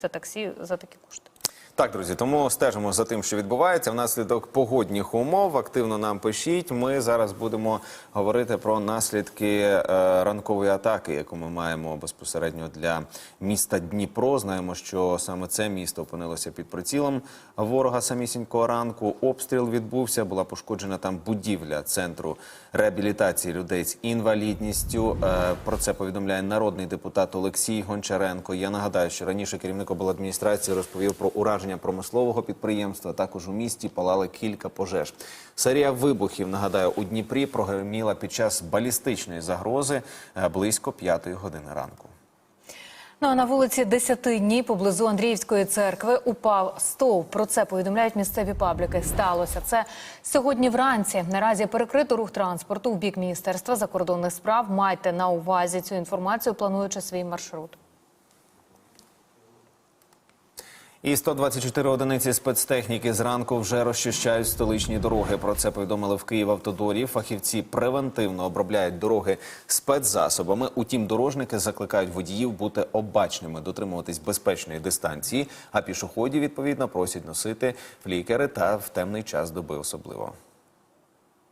це таксі за такі кошти. Так, друзі, тому стежимо за тим, що відбувається. Внаслідок погодних умов активно нам пишіть. Ми зараз будемо говорити про наслідки е, ранкової атаки, яку ми маємо безпосередньо для міста Дніпро. Знаємо, що саме це місто опинилося під прицілом ворога самісінького ранку. Обстріл відбувся, була пошкоджена там будівля центру реабілітації людей з інвалідністю. Е, про це повідомляє народний депутат Олексій Гончаренко. Я нагадаю, що раніше керівник обладміністрації розповів про ураження промислового підприємства. Також у місті палали кілька пожеж. Серія вибухів, нагадаю, у Дніпрі прогреміла під час балістичної загрози е, близько п'ятої години ранку. Ну а на вулиці Десятинній поблизу Андріївської церкви упав стовп. Про це повідомляють місцеві пабліки. Сталося це сьогодні вранці. Наразі перекрито рух транспорту в бік міністерства закордонних справ. Майте на увазі цю інформацію, плануючи свій маршрут. І 124 одиниці спецтехніки зранку вже розчищають столичні дороги. Про це повідомили в Київавтодорі. Фахівці превентивно обробляють дороги спецзасобами. Утім, дорожники закликають водіїв бути обачними, дотримуватись безпечної дистанції. А пішоходів відповідно просять носити флікери та в темний час доби особливо.